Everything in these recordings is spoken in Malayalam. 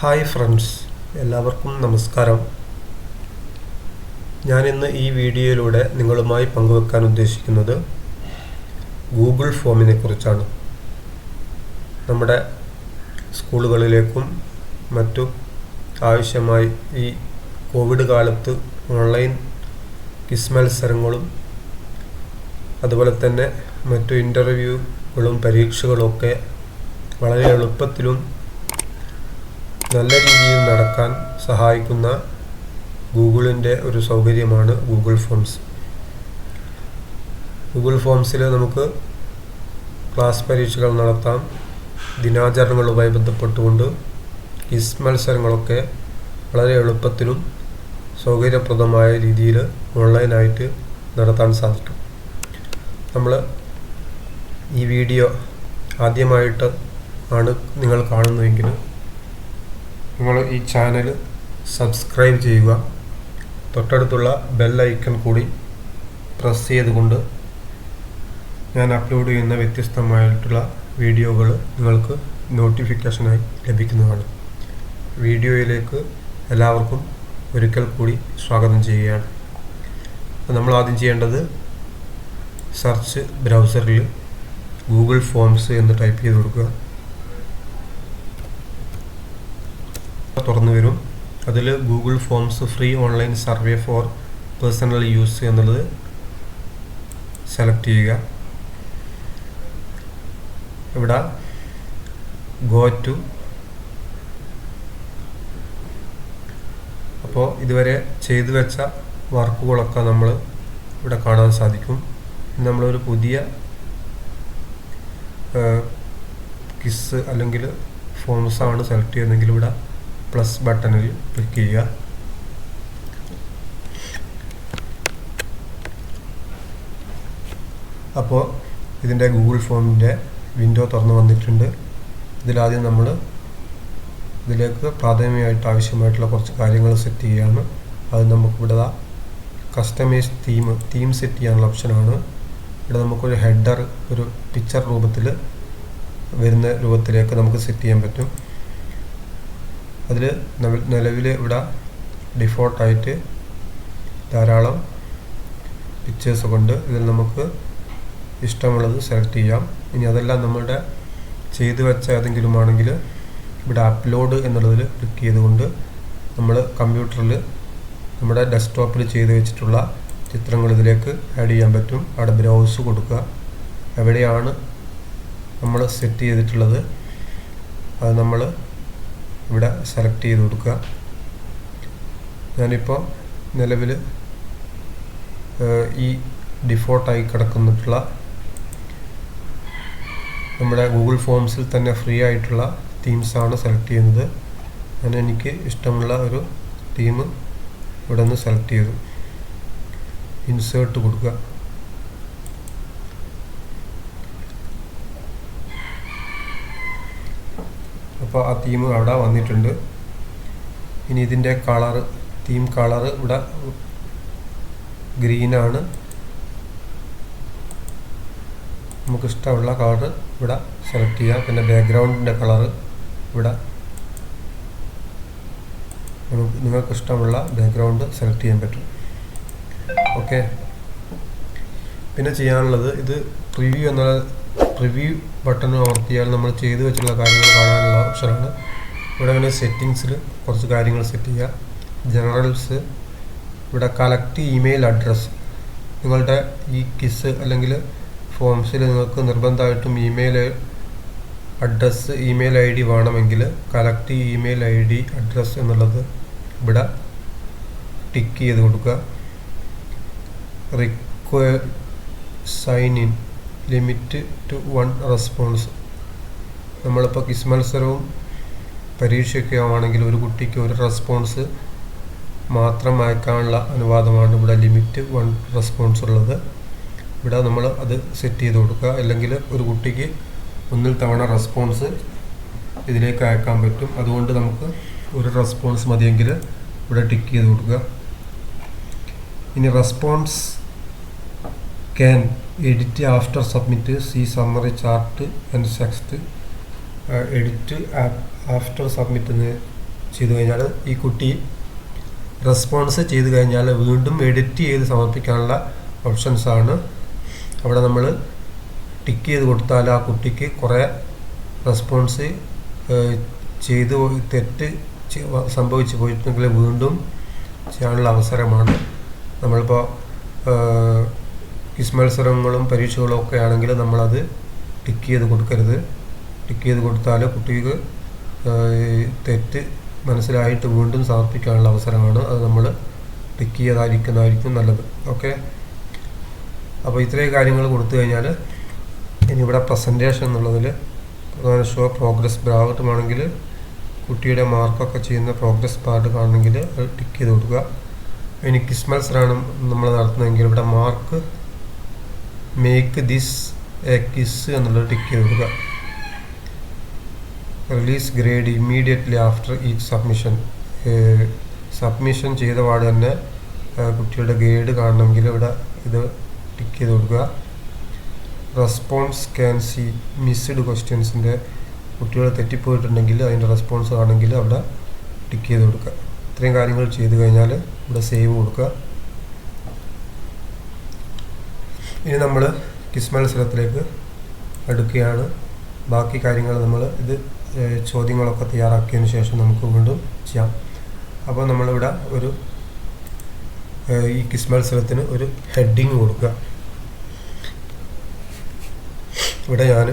ഹായ് ഫ്രണ്ട്സ് എല്ലാവർക്കും നമസ്കാരം. ഞാനിന്ന് ഈ വീഡിയോയിലൂടെ നിങ്ങളുമായി പങ്കുവെക്കാൻ ഉദ്ദേശിക്കുന്നത് ഗൂഗിൾ ഫോമിനെ കുറിച്ചാണ്. നമ്മുടെ സ്കൂളുകളിലേക്കും മറ്റു ആവശ്യമായി ഈ കോവിഡ് കാലത്ത് ഓൺലൈൻ ക്വിസ് മത്സരങ്ങളും അതുപോലെ തന്നെ മറ്റു ഇന്റർവ്യൂകളും പരീക്ഷകളൊക്കെ വളരെ എളുപ്പത്തിലും നല്ല രീതിയിൽ നടക്കാൻ സഹായിക്കുന്ന ഗൂഗിളിന്റെ ഒരു സൗകര്യമാണ് ഗൂഗിൾ ഫോംസ് ഗൂഗിൾ ഫോംസിൽ നമുക്ക് ക്ലാസ് പരീക്ഷകൾ നടത്താം ദിനാചരണങ്ങളുമായി ബന്ധപ്പെട്ടുകൊണ്ട് ക്വിസ് മത്സരങ്ങളൊക്കെ വളരെ എളുപ്പത്തിലും സൗകര്യപ്രദമായ രീതിയിൽ ഓൺലൈനായിട്ട് നടത്താൻ സാധിക്കും. നമ്മൾ ഈ വീഡിയോ ആദ്യമായിട്ട് ആണ് നിങ്ങൾ കാണുന്നതെങ്കിൽ നിങ്ങൾ ഈ ചാനൽ സബ്സ്ക്രൈബ് ചെയ്യുക. തൊട്ടടുത്തുള്ള ബെൽ ഐക്കൺ കൂടി പ്രസ് ചെയ്തുകൊണ്ട് ഞാൻ അപ്ലോഡ് ചെയ്യുന്ന വ്യത്യസ്തമായിട്ടുള്ള വീഡിയോകൾ നിങ്ങൾക്ക് നോട്ടിഫിക്കേഷനായി ലഭിക്കുന്നതാണ്. വീഡിയോയിലേക്ക് എല്ലാവർക്കും ഒരിക്കൽ കൂടി സ്വാഗതം ചെയ്യുകയാണ്. നമ്മൾ ആദ്യം ചെയ്യേണ്ടത് സെർച്ച് ബ്രൗസറിൽ ഗൂഗിൾ ഫോംസ് എന്ന് ടൈപ്പ് ചെയ്ത് കൊടുക്കുക. തുറന്നു വരും. അതിൽ Google forms free online survey for personal use എന്നുള്ളത് സെലക്ട് ചെയ്യുക. ഇവിടെ ഗോ ടു അപ്പോൾ ഇതുവരെ ചെയ്തു വെച്ച വർക്കുകളൊക്കെ നമ്മൾ ഇവിടെ കാണാൻ സാധിക്കും. നമ്മളൊരു പുതിയ കിസ് അല്ലെങ്കിൽ ഫോംസാണ് സെലക്ട് ചെയ്യുന്നതെങ്കിൽ ഇവിടെ പ്ലസ് ബട്ടണിൽ ക്ലിക്ക് ചെയ്യുക. അപ്പോൾ ഇതിന്റെ ഗൂഗിൾ ഫോമിന്റെ വിൻഡോ തുറന്നു വന്നിട്ടുണ്ട്. ഇതിലാദ്യം നമ്മൾ ഇതിലേക്ക് പ്രാഥമികമായിട്ട് ആവശ്യമായിട്ടുള്ള കുറച്ച് കാര്യങ്ങൾ സെറ്റ് ചെയ്യുകയാണ്. അത് നമുക്കിവിടെ കസ്റ്റമൈസ് തീം തീം സെറ്റ് ചെയ്യാനുള്ള ഓപ്ഷനാണ് ഇവിടെ നമുക്കൊരു ഹെഡർ ഒരു പിക്ചർ രൂപത്തിൽ വരുന്ന രൂപത്തിലേക്ക് നമുക്ക് സെറ്റ് ചെയ്യാൻ പറ്റും. അതിൽ നിലവിൽ ഇവിടെ ഡിഫോൾട്ടായിട്ട് ധാരാളം പിക്ചേഴ്സ് കൊണ്ട് ഇതിൽ നമുക്ക് ഇഷ്ടമുള്ളത് സെലക്ട് ചെയ്യാം. ഇനി അതെല്ലാം നമ്മളുടെ ചെയ്തു വെച്ച ഏതെങ്കിലും ആണെങ്കിൽ ഇവിടെ അപ്ലോഡ് എന്നുള്ളതിൽ ക്ലിക്ക് ചെയ്തുകൊണ്ട് നമ്മൾ കമ്പ്യൂട്ടറിൽ നമ്മുടെ ഡെസ്ക്ടോപ്പിൽ ചെയ്തു വെച്ചിട്ടുള്ള ചിത്രങ്ങൾ ഇതിലേക്ക് ആഡ് ചെയ്യാൻ പറ്റും. അവിടെ ബ്രൗസ് കൊടുക്കുക. എവിടെയാണ് നമ്മൾ സെറ്റ് ചെയ്തിട്ടുള്ളത്? അത് നമ്മൾ ഇവിടെ സെലക്ട് ചെയ്ത് കൊടുക്കുക. ഞാനിപ്പോൾ നിലവിൽ ഈ ഡിഫോൾട്ടായി കിടക്കുന്നിട്ടുള്ള നമ്മുടെ ഗൂഗിൾ ഫോംസിൽ തന്നെ ഫ്രീ ആയിട്ടുള്ള തീംസാണ് സെലക്ട് ചെയ്യുന്നത്. ഞാൻ എനിക്ക് ഇഷ്ടമുള്ള ഒരു തീം ഇവിടെ നിന്ന് സെലക്ട് ചെയ്തു. ഇൻസേർട്ട് കൊടുക്കുക. അപ്പോൾ ആ തീം അവിടെ വന്നിട്ടുണ്ട്. ഇനി ഇതിന്റെ കളറ് തീം കളറ് ഇവിടെ ഗ്രീനാണ് നമുക്ക് ഇഷ്ടമുള്ള കളറ് ഇവിടെ സെലക്ട് ചെയ്യാം. പിന്നെ ബാക്ക്ഗ്രൗണ്ടിന്റെ കളറ് ഇവിടെ. നിങ്ങൾക്ക് ഇഷ്ടമുള്ള ബാക്ക്ഗ്രൗണ്ട് സെലക്ട് ചെയ്യാൻ പറ്റും. ഓക്കെ പിന്നെ ചെയ്യാനുള്ളത് ഇത് പ്രിവ്യൂ എന്നുള്ള പ്രിവ്യൂ ബട്ടൺ അമർത്തിയാൽ നമ്മൾ ചെയ്തു വെച്ചിട്ടുള്ള കാര്യങ്ങൾ കാണാനുള്ള ഓപ്ഷനാണ്. ഇവിടെ അങ്ങനെ സെറ്റിങ്സിൽ കുറച്ച് കാര്യങ്ങൾ സെറ്റ് ചെയ്യുക. ജനറൽസ് ഇവിടെ കളക്ട് ഇമെയിൽ അഡ്രസ്സ് നിങ്ങളുടെ ഈ കിസ് അല്ലെങ്കിൽ ഫോംസിൽ നിങ്ങൾക്ക് നിർബന്ധമായിട്ടും email address email I D വേണമെങ്കിൽ collect email I D address എന്നുള്ളത് ഇവിടെ ടിക്ക് ചെയ്ത് കൊടുക്കുക. Require sign in limit to one response നമ്മളിപ്പോൾ കിസ് മത്സരവും പരീക്ഷയൊക്കെ ആവുകയാണെങ്കിൽ ഒരു കുട്ടിക്ക് ഒരു റെസ്പോൺസ് മാത്രം അയക്കാനുള്ള അനുവാദമാണ് ഇവിടെ ലിമിറ്റ് വൺ റെസ്പോൺസ് ഉള്ളത്. ഇവിടെ നമ്മൾ അത് സെറ്റ് ചെയ്ത് കൊടുക്കുക. അല്ലെങ്കിൽ ഒരു കുട്ടിക്ക് ഒന്നിൽ തവണ റെസ്പോൺസ് ഇതിലേക്ക് അയക്കാൻ പറ്റും. അതുകൊണ്ട് നമുക്ക് ഒരു റെസ്പോൺസ് മതിയെങ്കിൽ ഇവിടെ ടിക്ക് ചെയ്ത് കൊടുക്കുക. ഇനി response can edit after submit see summary chart and text edit after submit എന്ന് ചെയ്തു കഴിഞ്ഞാൽ ഈ കുട്ടി റെസ്പോൺസ് ചെയ്ത് കഴിഞ്ഞാൽ വീണ്ടും എഡിറ്റ് ചെയ്ത് സമർപ്പിക്കാനുള്ള ഓപ്ഷൻസാണ് അവിടെ നമ്മൾ ടിക്ക് ചെയ്ത് കൊടുത്താൽ ആ കുട്ടിക്ക് കുറേ റെസ്പോൺസ് ചെയ്ത് തെറ്റ് സംഭവിച്ചു പോയിട്ടുണ്ടെങ്കിൽ വീണ്ടും ചെയ്യാനുള്ള അവസരമാണ്. നമ്മളിപ്പോൾ ക്വിസ് മത്സരങ്ങളും പരീക്ഷകളും ഒക്കെ ആണെങ്കിൽ നമ്മളത് ടിക്ക് ചെയ്ത് കൊടുക്കരുത്. ടിക്ക് ചെയ്ത് കൊടുത്താൽ കുട്ടിക്ക് തെറ്റ് മനസ്സിലായിട്ട് വീണ്ടും സമർപ്പിക്കാനുള്ള അവസരമാണ്. അത് നമ്മൾ ടിക്ക് ചെയ്തായിരിക്കുന്നതായിരിക്കും നല്ലത്. ഓക്കെ? അപ്പോൾ ഇത്രയും കാര്യങ്ങൾ കൊടുത്തു കഴിഞ്ഞാൽ ഇനി ഇവിടെ പ്രസന്റേഷൻ എന്നുള്ളതിൽ പ്രധാന ഷോ പ്രോഗ്രസ് ബ്രാവട്ടുമാണെങ്കിൽ കുട്ടിയുടെ മാർക്കൊക്കെ ചെയ്യുന്ന പ്രോഗ്രസ് പാർട്ട് കാണണമെങ്കിൽ അത് ടിക്ക് ചെയ്ത് കൊടുക്കുക. ഇനി ക്രിസ്മസ് മത്സരമാണ് നമ്മൾ നടത്തുന്നതെങ്കിൽ ഇവിടെ മാർക്ക് മേക്ക് ദിസ് കിസ് എന്നുള്ളത് ടിക്ക് കൊടുക്കുക റിലീസ് ഗ്രേഡ് ഇമ്മീഡിയറ്റ്ലി ആഫ്റ്റർ ഈ സബ്മിഷൻ സബ്മിഷൻ ചെയ്ത പാട് തന്നെ കുട്ടിയുടെ ഗ്രേഡ് കാണണമെങ്കിൽ ഇവിടെ ഇത് ടിക്ക് ചെയ്ത് കൊടുക്കുക. റെസ്പോൺസ് ക്യാൻ സി മിസ്ഡ് ക്വസ്റ്റ്യൻസിന്റെ കുട്ടികൾ തെറ്റിപ്പോയിട്ടുണ്ടെങ്കിൽ അതിന്റെ റെസ്പോൺസ് ആണെങ്കിൽ അവിടെ ടിക്ക് ചെയ്ത് കൊടുക്കുക. ഇത്രയും കാര്യങ്ങൾ ചെയ്തു കഴിഞ്ഞാൽ ഇവിടെ സേവ് കൊടുക്കുക. ഇനി നമ്മൾ കിസ് മത്സരത്തിലേക്ക് അടുക്കുകയാണ്. ബാക്കി കാര്യങ്ങൾ നമ്മൾ ഇത് ചോദ്യങ്ങളൊക്കെ തയ്യാറാക്കിയതിന് ശേഷം നമുക്ക് വീണ്ടും ചെയ്യാം. അപ്പോൾ നമ്മളിവിടെ ഒരു ഈ കിസ് മത്സരത്തിന് ഒരു ഹെഡിങ് കൊടുക്കുക. ഇവിടെ ഞാൻ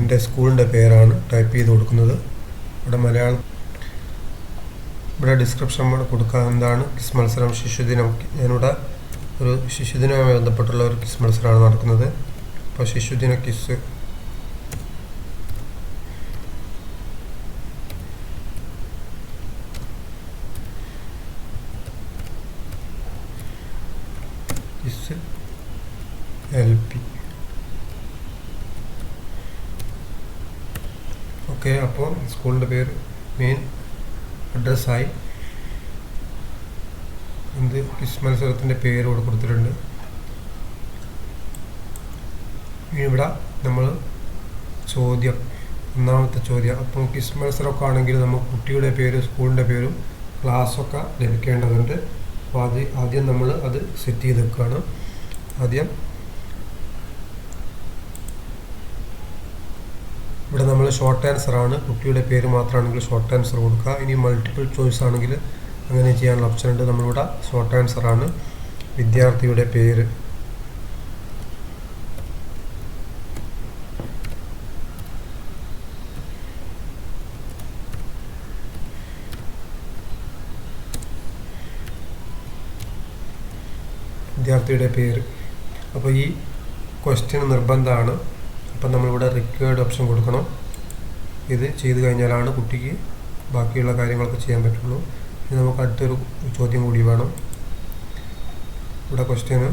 എന്റെ സ്കൂളിന്റെ പേരാണ് ടൈപ്പ് ചെയ്ത് കൊടുക്കുന്നത്. ഇവിടെ മലയാളം ഇവിടെ ഡിസ്ക്രിപ്ഷൻ കൊടുക്കുക എന്താണ് കിസ് മത്സരം ശിശുദിനം. ഞാനിവിടെ ഒരു ശിശുദിനവുമായി ബന്ധപ്പെട്ടുള്ള ഒരു കിസ് മത്സരമാണ് നടക്കുന്നത്. അപ്പോൾ ശിശുദിന കിസ് എൽ പി ഓക്കെ അപ്പോൾ സ്കൂളിന്റെ പേര് മെയിൻ അഡ്രസ്സായി എന്ത് ക്വിസ് മത്സരത്തിന്റെ പേര് ഇവിടെ കൊടുത്തിട്ടുണ്ട്. ഇവിടെ നമ്മൾ ചോദ്യം ഒന്നാമത്തെ ചോദ്യം. അപ്പം ക്വിസ് മത്സരമൊക്കെ ആണെങ്കിൽ നമ്മൾ കുട്ടിയുടെ പേര് സ്കൂളിന്റെ പേരും ക്ലാസ്സൊക്കെ ലഭിക്കേണ്ടതുണ്ട്. അപ്പോൾ അത് ആദ്യം നമ്മൾ അത് സെറ്റ് ചെയ്ത് വെക്കുകയാണ്. ആദ്യം ഇവിടെ നമ്മൾ ഷോർട്ട് ആൻസർ ആണ്. കുട്ടിയുടെ പേര് മാത്രമാണെങ്കിൽ ഷോർട്ട് ആൻസർ കൊടുക്കുക. ഇനി മൾട്ടിപ്പിൾ ചോയ്സ് ആണെങ്കിൽ അങ്ങനെ ചെയ്യാനുള്ള ഓപ്ഷൻ ഉണ്ട്. നമ്മളിവിടെ ഷോർട്ട് ആൻസർ ആണ്. വിദ്യാർത്ഥിയുടെ പേര്. വിദ്യാർത്ഥിയുടെ പേര്. അപ്പോൾ ഈ ക്വസ്റ്റ്യൻ നിർബന്ധമാണ്. അപ്പം നമ്മളിവിടെ റിക്വേർഡ് ഓപ്ഷൻ കൊടുക്കണം. ഇത് ചെയ്തു കഴിഞ്ഞാലാണ് കുട്ടിക്ക് ബാക്കിയുള്ള കാര്യങ്ങളൊക്കെ ചെയ്യാൻ പറ്റുള്ളൂ. ഇനി നമുക്ക് അടുത്തൊരു ചോദ്യം കൂടി വേണം. ഇവിടെ ക്വസ്റ്റ്യന്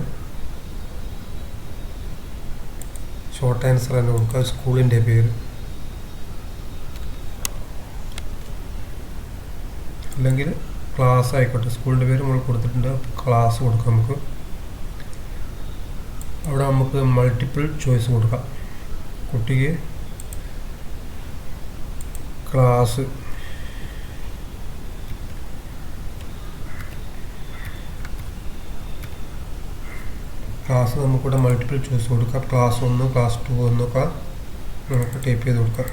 ഷോർട്ട് ആൻസർ തന്നെ കൊടുക്കുക. സ്കൂളിന്റെ പേര്. അല്ലെങ്കിൽ ക്ലാസ് ആയിക്കോട്ടെ. സ്കൂളിന്റെ പേര് നമ്മൾ കൊടുത്തിട്ടുണ്ട്. ക്ലാസ് കൊടുക്കാം നമുക്ക്. അവിടെ നമുക്ക് മൾട്ടിപ്പിൾ ചോയ്സ് കൊടുക്കാം. കുട്ടിക്ക് ക്ലാസ് ക്ലാസ് നമുക്കിവിടെ മൾട്ടിപ്പിൾ ചൂസ് കൊടുക്കാം. ക്ലാസ് ഒന്ന് ക്ലാസ് ടു എന്നൊക്കെ നമുക്ക് ടൈപ്പ് ചെയ്ത് കൊടുക്കാം.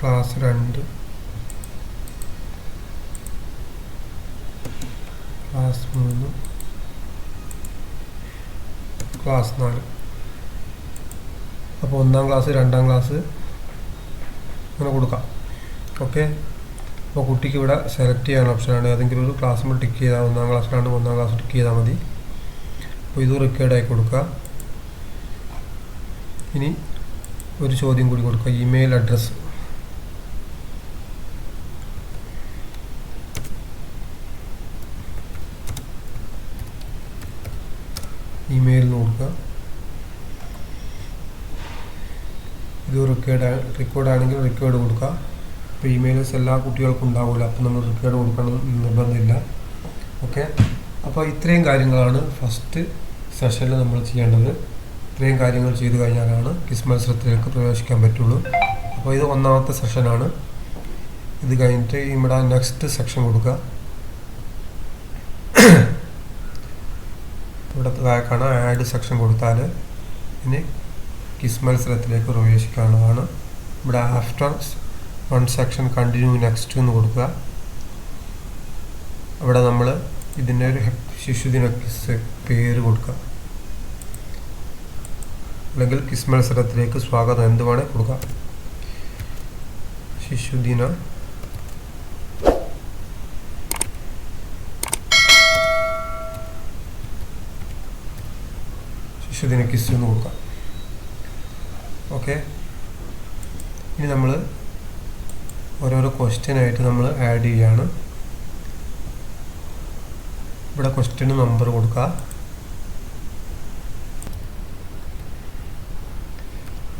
ക്ലാസ് രണ്ട്. ക്ലാസ് മൂന്ന്. ക്ലാസ് നാല്. അപ്പോൾ ഒന്നാം ക്ലാസ് രണ്ടാം ക്ലാസ് അങ്ങനെ കൊടുക്കാം. ഓക്കെ അപ്പോൾ കുട്ടിക്ക് ഇവിടെ സെലക്ട് ചെയ്യാൻ ഓപ്ഷനാണ് ഏതെങ്കിലും ഒരു ക്ലാസ് നമ്മൾ ടിക്ക് ചെയ്താൽ ഒന്നാം ക്ലാസ്സിലാണ് ഒന്നാം ക്ലാസ് ടിക്ക് ചെയ്താൽ മതി. അപ്പോൾ ഇത് റിക്കേർഡ് ആയി കൊടുക്കുക ഇനി ഒരു ചോദ്യം കൂടി കൊടുക്കുക ഇമെയിൽ അഡ്രസ്സ് ഇമെയിൽ കൊടുക്കുക ഇത് റിക്കേർഡ് റിക്കോർഡ് ആണെങ്കിൽ റിക്കേർഡ് കൊടുക്കുക ഇപ്പോൾ ഇമെയിൽസ് എല്ലാ കുട്ടികൾക്കും ഉണ്ടാവില്ല അപ്പോൾ നമ്മൾ റിക്കേർഡ് കൊടുക്കണം നിർബന്ധമില്ല. ഓക്കെ അപ്പോൾ ഇത്രയും കാര്യങ്ങളാണ് ഫസ്റ്റ് സെഷനിൽ നമ്മൾ ചെയ്യേണ്ടത്. ഇത്രയും കാര്യങ്ങൾ ചെയ്തു കഴിഞ്ഞാലാണ് ക്വിസ് മത്സരത്തിലേക്ക് പ്രവേശിക്കാൻ പറ്റുള്ളൂ. അപ്പോൾ ഇത് ഒന്നാമത്തെ സെഷനാണ് ഇത് കഴിഞ്ഞിട്ട് ഇവിടെ നെക്സ്റ്റ് സെക്ഷൻ കൊടുക്കുക ഇവിടെ താഴേക്കാണ് ആഡ് സെക്ഷൻ കൊടുത്താൽ ഇനി ക്വിസ് മത്സരത്തിലേക്ക് പ്രവേശിക്കാനുള്ളതാണ്. ഇവിടെ after one section continue next എന്ന് കൊടുക്കുക. അവിടെ നമ്മൾ ഇതിന്റെ ഒരു ശിശുദിന കിസ് പേര് കൊടുക്കുക. അല്ലെങ്കിൽ കിസ് മത്സരത്തിലേക്ക് സ്വാഗതം എന്ത് വേണേൽ കൊടുക്കുക. ശിശുദിന ശിശുദിന കിസ് എന്ന് കൊടുക്കാം ഓക്കെ? ഇനി നമ്മൾ ഓരോരോ ക്വസ്റ്റ്യൻ ആയിട്ട് നമ്മൾ ആഡ് ചെയ്യാണ്. ഇവിടെ ക്വസ്റ്റ്യന് നമ്പർ കൊടുക്കുക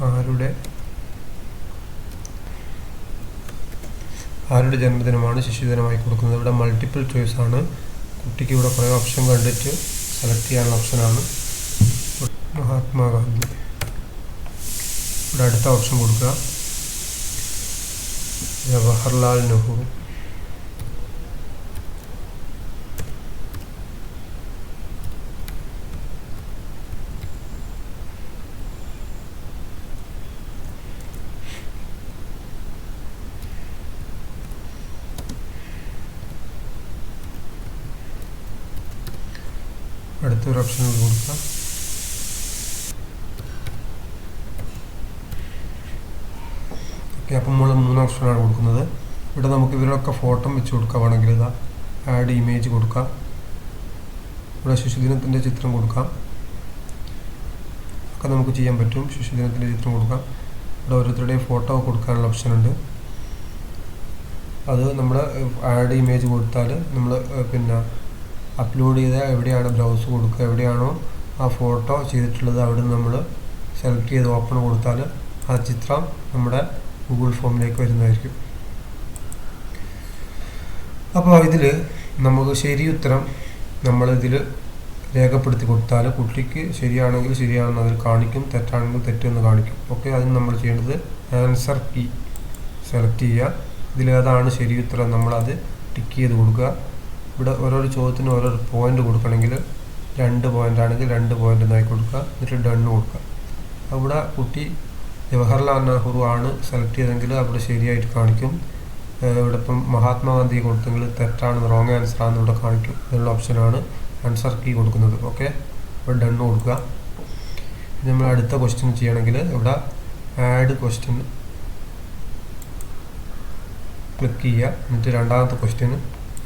ആരുടെ? ആരുടെ ജന്മദിനമാണ് ശിശുദിനമായി കൊടുക്കുന്നത്? ഇവിടെ മൾട്ടിപ്പിൾ ചോയ്സ് ആണ്. കുട്ടിക്ക് ഇവിടെ കുറേ ഓപ്ഷൻ കണ്ടിട്ട് സെലക്ട് ചെയ്യാനുള്ള ഓപ്ഷനാണ് മഹാത്മാഗാന്ധി ഇവിടെ അടുത്ത ഓപ്ഷൻ കൊടുക്കുക. ജവഹർലാൽ നെഹ്റു അടുത്തൊരു ഓപ്ഷൻ കൊടുക്കാം നമ്മൾ മൂന്ന് ഓപ്ഷനാണ് കൊടുക്കുന്നത്. ഇവിടെ നമുക്ക് ഇവരൊക്കെ ഫോട്ടോ വെച്ച് കൊടുക്കുക വേണമെങ്കിൽ ഇതാ ആഡ് ഇമേജ് കൊടുക്കാം. ഇവിടെ ശിശുദിനത്തിന്റെ ചിത്രം കൊടുക്കാം. ഒക്കെ നമുക്ക് ചെയ്യാൻ പറ്റും. ശിശുദിനത്തിന്റെ ചിത്രം കൊടുക്കാം. ഇവിടെ ഓരോരുത്തരുടെയും ഫോട്ടോ കൊടുക്കാനുള്ള ഓപ്ഷനുണ്ട് അത് നമ്മൾ ആഡ് ഇമേജ് കൊടുത്താൽ നമ്മൾ പിന്നെ അപ്ലോഡ് ചെയ്ത എവിടെയാണ് ബ്രൗസ് കൊടുക്കുക എവിടെയാണോ ആ ഫോട്ടോ ചെയ്തിട്ടുള്ളത് അവിടെ നമ്മൾ സെലക്ട് ചെയ്ത് ഓപ്പൺ കൊടുത്താൽ ആ ചിത്രം നമ്മുടെ ഗൂഗിൾ ഫോമിലേക്ക് വരുന്നതായിരിക്കും. അപ്പോൾ ഇതിൽ നമുക്ക് ശരി ഉത്തരം നമ്മളിതിൽ രേഖപ്പെടുത്തി കൊടുത്താൽ കുട്ടിക്ക് ശരിയാണെങ്കിൽ ശരിയാണെന്ന് അതിൽ കാണിക്കും തെറ്റാണെങ്കിൽ തെറ്റെന്ന് കാണിക്കും. ഓക്കെ അതിന് നമ്മൾ ചെയ്യേണ്ടത് ആൻസർ കീ സെലക്ട് ചെയ്യുക. ഇതിൽ ഏതാണ് ശരി ഉത്തരം നമ്മളത് ടിക്ക് ചെയ്ത് കൊടുക്കുക. ഇവിടെ ഓരോരോ ചോദ്യത്തിന് ഓരോ പോയിന്റ് കൊടുക്കണമെങ്കിൽ രണ്ട് പോയിന്റ് ആണെങ്കിൽ രണ്ട് പോയിന്റ് എന്നായി കൊടുക്കുക. എന്നിട്ട് ഡണ്ണ് കൊടുക്കുക. അവിടെ കുട്ടി ജവഹർലാൽ നെഹ്റു ആണ് സെലക്ട് ചെയ്തെങ്കിൽ അവിടെ ശരിയായിട്ട് കാണിക്കും. ഇവിടെ ഇപ്പം മഹാത്മാഗാന്ധി കൊടുത്തെങ്കിൽ തെറ്റാണ് റോങ് ആൻസർ ആണെന്ന് ഇവിടെ കാണിക്കും. എന്നുള്ള ഓപ്ഷനാണ് ആൻസർ കീ കൊടുക്കുന്നത്. ഓക്കെ ഇവിടെ ഡൺ കൊടുക്കുക. നമ്മൾ അടുത്ത ക്വസ്റ്റ്യൻ ചെയ്യണമെങ്കിൽ ഇവിടെ ആഡ് ക്വസ്റ്റ്യൻ ക്ലിക്ക് ചെയ്യുക. എന്നിട്ട് രണ്ടാമത്തെ ക്വസ്റ്റ്യൻ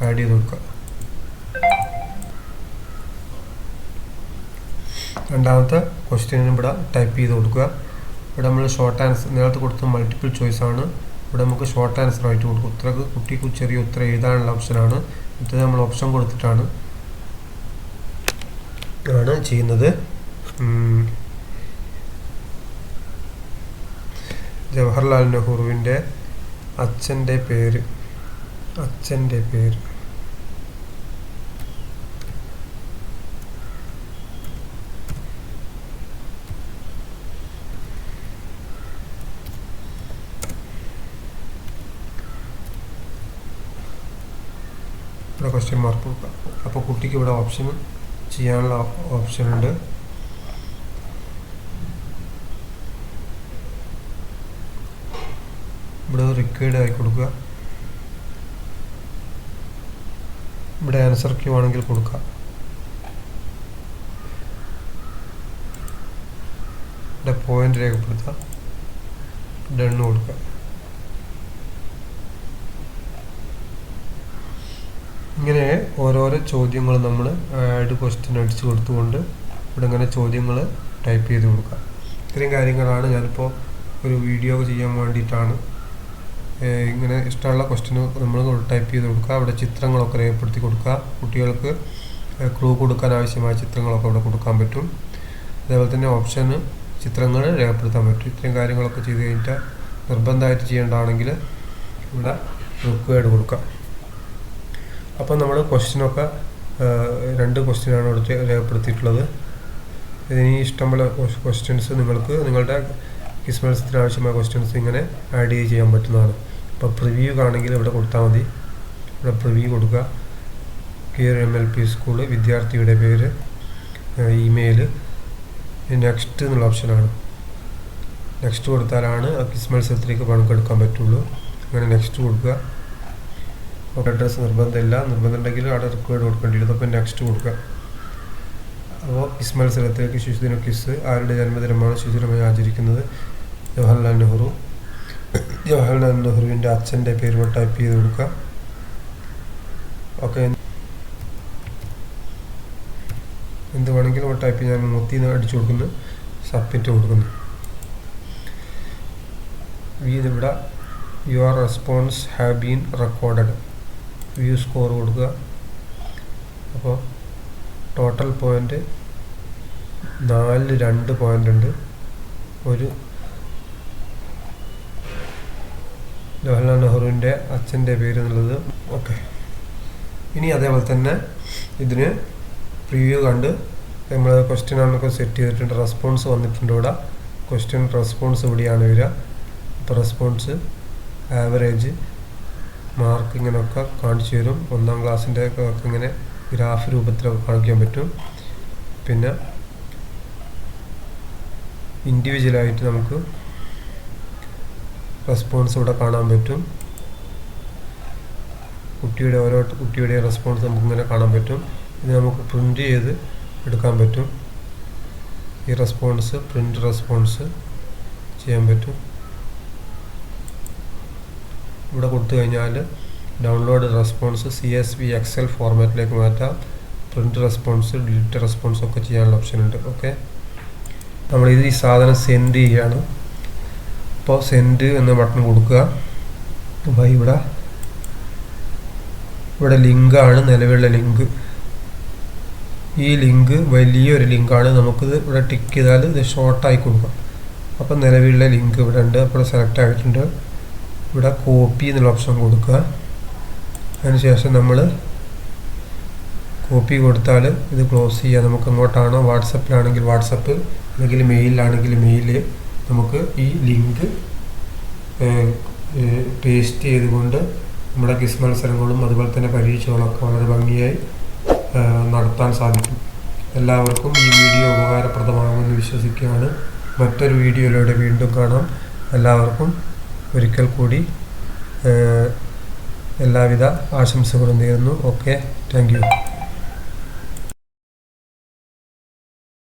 ആഡ് ചെയ്ത് കൊടുക്കുക. രണ്ടാമത്തെ ക്വസ്റ്റ്യൻ ഇവിടെ ടൈപ്പ് ചെയ്ത് കൊടുക്കുക. ഇവിടെ നമ്മൾ ഷോർട്ട് ആൻസർ നേരത്തെ കൊടുത്ത മൾട്ടിപ്പിൾ ചോയ്സ് ആണ്. ഇവിടെ നമുക്ക് ഷോർട്ട് ആൻസർ ആയിട്ട് കൊടുക്കും. ഉത്തരക്ക് കുട്ടിക്ക് ചെറിയ ഉത്തരം എഴുതാനുള്ള ഓപ്ഷനാണ് ഇത് നമ്മൾ ഓപ്ഷൻ കൊടുത്തിട്ടാണ്. ആണ് ചെയ്യുന്നത്. ജവഹർലാൽ നെഹ്റുവിന്റെ അച്ഛന്റെ പേര്. അച്ഛന്റെ പേര് ഇവിടെ ക്വസ്റ്റ്യൻ മാർക്ക് കൊടുക്കുക അപ്പോൾ കുട്ടിക്ക് ഇവിടെ ഓപ്ഷൻ ചെയ്യാനുള്ള ഓപ്ഷൻ ഉണ്ട്. ഇവിടെ റിക്വയർഡ് ആയി കൊടുക്കുക. ഇവിടെ ആൻസർ ക്യൂ ആണെങ്കിൽ കൊടുക്കുക. ഇവിടെ പോയിന്റ് രേഖപ്പെടുത്തുക. ഡണ്ണ് കൊടുക്കുക. ഇങ്ങനെ ഓരോരോ ചോദ്യങ്ങൾ നമ്മൾ ആഡ് ക്വസ്റ്റ്യൻ അടിച്ചു കൊടുത്തുകൊണ്ട് ഇവിടെ ഇങ്ങനെ ചോദ്യങ്ങൾ ടൈപ്പ് ചെയ്ത് കൊടുക്കുക. ഇത്രയും കാര്യങ്ങളാണ് ഞാനിപ്പോൾ ഒരു വീഡിയോ ചെയ്യാൻ വേണ്ടിയിട്ടാണ്. ഇങ്ങനെ ഇഷ്ടമുള്ള ക്വസ്റ്റ്യൻ നമ്മൾ ടൈപ്പ് ചെയ്ത് കൊടുക്കുക. അവിടെ ചിത്രങ്ങളൊക്കെ രേഖപ്പെടുത്തി കൊടുക്കുക. കുട്ടികൾക്ക് ക്ലൂ കൊടുക്കാൻ ആവശ്യമായ ചിത്രങ്ങളൊക്കെ അവിടെ കൊടുക്കാൻ പറ്റും. അതേപോലെ തന്നെ ഓപ്ഷന് ചിത്രങ്ങൾ രേഖപ്പെടുത്താൻ പറ്റും. ഇത്രയും കാര്യങ്ങളൊക്കെ ചെയ്ത് കഴിഞ്ഞിട്ട് നിർബന്ധമായിട്ട് ചെയ്യേണ്ടതാണെങ്കിൽ ഇവിടെ റിക്വയർഡ് കൊടുക്കാം അപ്പോൾ നമ്മൾ ക്വസ്റ്റ്യനൊക്കെ രണ്ട് ക്വസ്റ്റ്യനാണ് ഇവിടെ രേഖപ്പെടുത്തിയിട്ടുള്ളത്. ഇതിന് ഇഷ്ടമുള്ള ക്വസ്റ്റ്യൻസ് നിങ്ങൾക്ക് നിങ്ങളുടെ മത്സരത്തിന് ആവശ്യമായ ക്വസ്റ്റ്യൻസ് ഇങ്ങനെ ആഡ് ചെയ്യാൻ പറ്റുന്നതാണ്. ഇപ്പോൾ പ്രിവ്യൂ ആണെങ്കിൽ ഇവിടെ കൊടുത്താൽ മതി. ഇവിടെ പ്രിവ്യൂ കൊടുക്കുക. കിയർ എം എൽ പി സ്കൂൾ വിദ്യാർത്ഥിയുടെ പേര് ഇമെയിൽ നെക്സ്റ്റ് എന്നുള്ള ഓപ്ഷനാണ് നെക്സ്റ്റ് കൊടുത്താലാണ് ആ ക്വിസ് മത്സരത്തിലേക്ക് പങ്കെടുക്കാൻ പറ്റുള്ളൂ. അങ്ങനെ നെക്സ്റ്റ് കൊടുക്കുക. അപ്പോൾ അഡ്രസ്സ് നിർബന്ധമില്ല. നിർബന്ധം ഉണ്ടെങ്കിൽ അവിടെ റിക്വയർഡ് കൊടുക്കേണ്ടി വരും അപ്പോൾ നെക്സ്റ്റ് കൊടുക്കുക. അപ്പോൾ ഇസ് മത്സരത്തിലേക്ക് ശിശുദിന കിസ് ആരുടെ ജന്മദിനമാണ് ശിശുദിനമായി ആചരിക്കുന്നത്? ജവഹർലാൽ നെഹ്റു. ജവഹർലാൽ നെഹ്റുവിന്റെ അച്ഛന്റെ പേര് ടൈപ്പ് ചെയ്ത് കൊടുക്കുക. ഓക്കെ എന്ത് വേണമെങ്കിലും ടൈപ്പ് ഞാൻ മൊത്തി അടിച്ചു കൊടുക്കുന്നു. സബ്മിറ്റ് കൊടുക്കുന്നു. വീതിവിടെ your response have been recorded view score കൊടുക്കുക. അപ്പോൾ ടോട്ടൽ പോയിന്റ് നാലിൽ രണ്ട് പോയിന്റ് ഉണ്ട്. ഒരു ജവഹർലാൽ നെഹ്റുവിന്റെ അച്ഛന്റെ പേര് എന്നുള്ളത്. ഓക്കെ. ഇനി അതേപോലെ തന്നെ ഇതിന് പ്രിവ്യൂ കണ്ട് നമ്മൾ ക്വസ്റ്റ്യൻ ആണൊക്കെ സെറ്റ് ചെയ്തിട്ടുണ്ട്. റെസ്പോൺസ് വന്നിട്ടുണ്ട് ഇവിടെ. ക്വസ്റ്റ്യൻ റെസ്പോൺസ് ഇവിടെയാണ് വരിക. അപ്പോൾ റെസ്പോൺസ് ആവറേജ് മാർക്ക് ഇങ്ങനെയൊക്കെ കാണിച്ചു തരും. ഒന്നാം ക്ലാസ്സിന്റെ ഒക്കെ ഇങ്ങനെ ഗ്രാഫ് രൂപത്തിലൊക്കെ കാണിക്കാൻ പറ്റും. പിന്നെ ഇൻഡിവിജ്വലായിട്ട് നമുക്ക് റെസ്പോൺസ് ഇവിടെ കാണാൻ പറ്റും. കുട്ടിയുടെ ഓരോ കുട്ടിയുടെ റെസ്പോൺസ് നമുക്ക് ഇങ്ങനെ കാണാൻ പറ്റും. ഇത് നമുക്ക് പ്രിന്റ് ചെയ്ത് എടുക്കാൻ പറ്റും. ഈ റെസ്പോൺസ് പ്രിന്റ് റെസ്പോൺസ് ചെയ്യാൻ പറ്റും. ഇവിടെ കൊടുത്തു കഴിഞ്ഞാൽ download response C S V excel ഫോർമാറ്റിലേക്ക് മാറ്റാം. പ്രിന്റ് റെസ്പോൺസ് ഡിലീറ്റ് റെസ്പോൺസ് ഒക്കെ ചെയ്യാനുള്ള ഓപ്ഷൻ ഉണ്ട്. ഓക്കെ നമ്മൾ ഇത് ഈ സാധനം സെൻഡ് ചെയ്യുകയാണ് അപ്പോൾ സെൻഡ് എന്ന ബട്ടൺ കൊടുക്കുക. അപ്പോൾ ഇവിടെ ഇവിടെ ലിങ്കാണ് നിലവിലുള്ള ലിങ്ക് ഈ ലിങ്ക് വലിയൊരു ലിങ്കാണ് നമുക്കിത് ഇവിടെ ടിക്ക് ചെയ്താൽ ഇത് ഷോർട്ടായി കൊടുക്കാം. അപ്പോൾ നിലവിലുള്ള ലിങ്ക് ഇവിടെ ഉണ്ട്. അപ്പോൾ സെലക്ട് ആയിട്ടുണ്ട്. ഇവിടെ കോപ്പി എന്നുള്ള ഓപ്ഷൻ കൊടുക്കുക. അതിനുശേഷം നമ്മൾ കോപ്പി കൊടുത്താൽ ഇത് ക്ലോസ് ചെയ്യുക നമുക്ക് എങ്ങോട്ടാണോ വാട്സപ്പിലാണെങ്കിൽ വാട്സപ്പ് അല്ലെങ്കിൽ മെയിലാണെങ്കിൽ മെയിൽ നമുക്ക് ഈ ലിങ്ക് പേസ്റ്റ് ചെയ്തുകൊണ്ട് നമ്മുടെ ക്വിസ് മത്സരങ്ങളും അതുപോലെ തന്നെ പരീക്ഷകളൊക്കെ വളരെ ഭംഗിയായി നടത്താൻ സാധിക്കും. എല്ലാവർക്കും ഈ വീഡിയോ ഉപകാരപ്രദമാകുമെന്ന് വിശ്വസിക്കുകയാണ്. മറ്റൊരു വീഡിയോയിലൂടെ വീണ്ടും കാണാം. എല്ലാവർക്കും ഒരിക്കൽ കൂടി എല്ലാവിധ ആശംസകളും നേരുന്നു. Okay thank you.